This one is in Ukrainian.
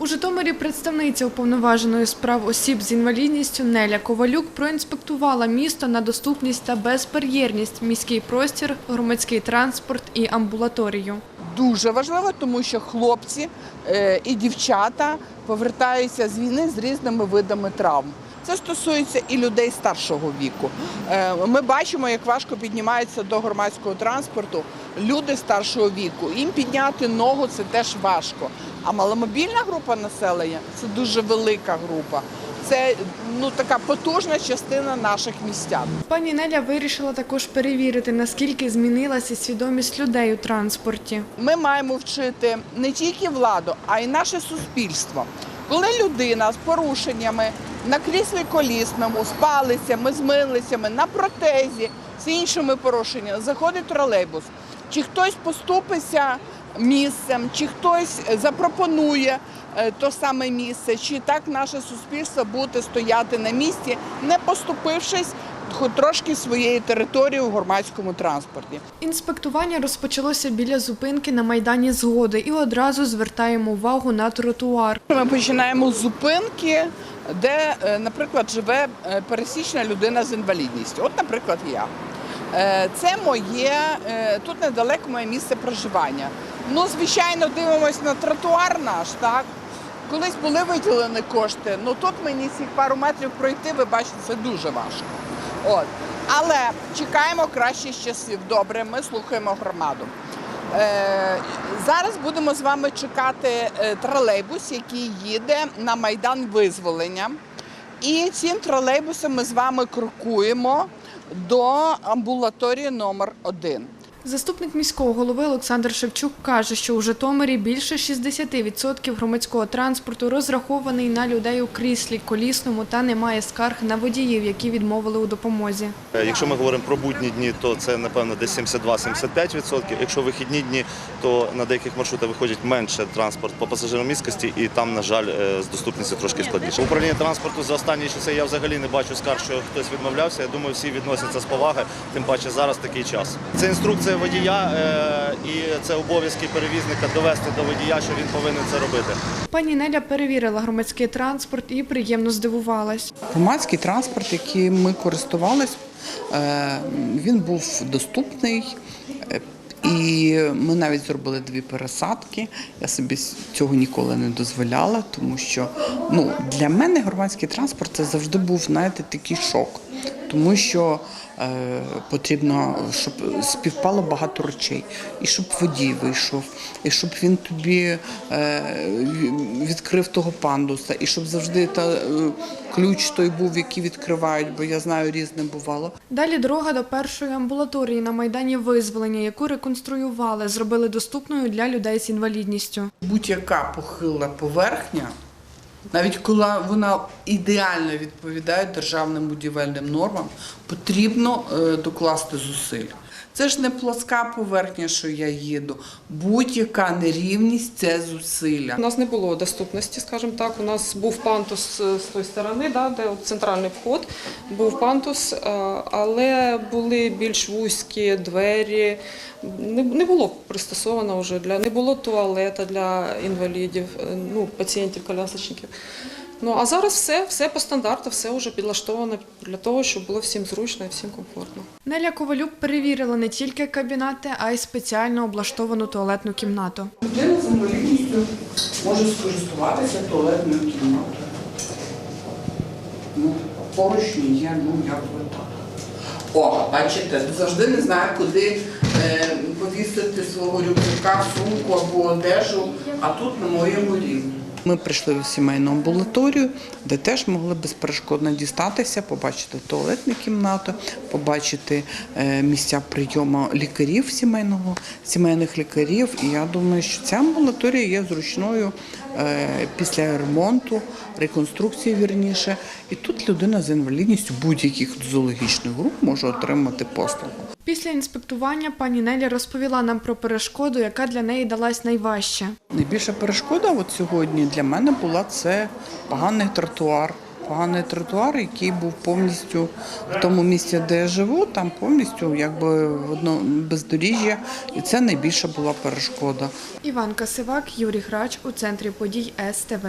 У Житомирі представниця уповноваженої справ осіб з інвалідністю Неля Ковалюк проінспектувала місто на доступність та безбар'єрність, міський простір, громадський транспорт і амбулаторію. дуже важливо, тому що хлопці е, і дівчата повертаються з війни з різними видами травм. Це стосується і людей старшого віку. Е, Ми бачимо, як важко піднімаються до громадського транспорту люди старшого віку. Їм підняти ногу це теж важко. А маломобільна група населення це дуже велика група. Це ну така потужна частина наших містян. Пані Неля вирішила також перевірити, наскільки змінилася свідомість людей у транспорті. Ми маємо вчити не тільки владу, а й наше суспільство. Коли людина з порушеннями на кріслі колісному, з палицями, з милицями, на протезі, з іншими порушеннями, заходить тролейбус, чи хтось поступиться місцем, чи хтось запропонує е, то саме місце, чи так наше суспільство буде стояти на місці, не поступившись хоч трошки своєї території у громадському транспорті. Інспектування розпочалося біля зупинки на майдані згоди і одразу звертаємо увагу на тротуар. Ми починаємо з зупинки, де, е, наприклад, живе е, пересічна людина з інвалідністю. От, наприклад, я. Е, Це моє тут недалеко моє місце проживання. Ну, звичайно, дивимось на тротуар наш, так. Колись були виділені кошти, ну тут мені цих пару метрів пройти, ви бачите, це дуже важко. От. Але чекаємо кращих часів. Добре, ми слухаємо громаду. Е, зараз будемо з вами чекати е, тролейбус, який їде на Майдан Визволення. І цим тролейбусом ми з вами крокуємо до амбулаторії номер 1 Заступник міського голови Олександр Шевчук каже, що у Житомирі більше 60% громадського транспорту розрахований на людей у кріслі колісному та немає скарг на водіїв, які відмовили у допомозі. Е, Якщо ми говоримо про будні дні, то це напевно десь 72-75%. Якщо вихідні дні, то на деяких маршрутах виходить менше транспорт по пасажиромісткості, і там, на жаль, е, з доступністю трошки складніше. Управління транспорту за останні часи я взагалі не бачу скарг, що хтось відмовлявся. Я думаю, всі відносяться з поваги, тим паче зараз такий час. Це інструкція водія е, і це обов'язки перевізника довести до водія, що він повинен це робити. Пані Неля перевірила громадський транспорт і приємно здивувалась. Громадський транспорт, яким ми користувались, е, він був доступний. е, І ми навіть зробили дві пересадки. Я собі цього ніколи не дозволяла, тому що ну, для мене громадський транспорт це завжди був знаєте, такий шок, тому що е, потрібно, щоб співпало багато речей, і щоб водій вийшов, і щоб він тобі е, відкрив того пандуса, і щоб завжди та, е, ключ той був, який відкривають, бо я знаю, різне бувало. Далі дорога до першої амбулаторії на майдані визволення, яку реконструювали, зробили доступною для людей з інвалідністю. Будь-яка похила поверхня, навіть коли вона ідеально відповідає державним будівельним нормам, потрібно е, докласти зусиль. Це ж не плоска поверхня, що я їду. Будь-яка нерівність це зусилля. У нас не було доступності, скажімо так. У нас був пантус е, з тої сторони, де центральний вход, був пантус, е, але були більш вузькі двері. Не, не було пристосовано вже для не було туалета для інвалідів, е, ну, пацієнтів колясочників. Ну а зараз все, все по стандарту, все вже підлаштовано для того, щоб було всім зручно і всім комфортно. Неля Ковалюк перевірила не тільки кабінети, а й спеціально облаштовану туалетну кімнату. Людина з інвалідністю може скористуватися туалетною кімнатою. Ну, поручні є, ну як би так. О, бачите, завжди не знаю, куди е, повісити свого рюкзака, сумку або одежу, а тут на моєму рівні. Ми прийшли в сімейну амбулаторію, де теж могли безперешкодно дістатися, побачити туалетну кімнату, побачити е, місця прийому лікарів сімейного, сімейних лікарів. І я думаю, що ця амбулаторія є зручною е, після ремонту, реконструкції вірніше. І тут людина з інвалідністю будь-яких зоологічних груп може отримати послугу. Після інспектування пані Нелі розповіла нам про перешкоду, яка для неї далась найважче. Найбільша перешкода от сьогодні для мене була це поганий тротуар. поганий тротуар, який був повністю в тому місці, де я живу, там повністю якби одно бездоріжжя, і це найбільша була перешкода. Іван Касивак, Юрій Грач у центрі подій СТВ.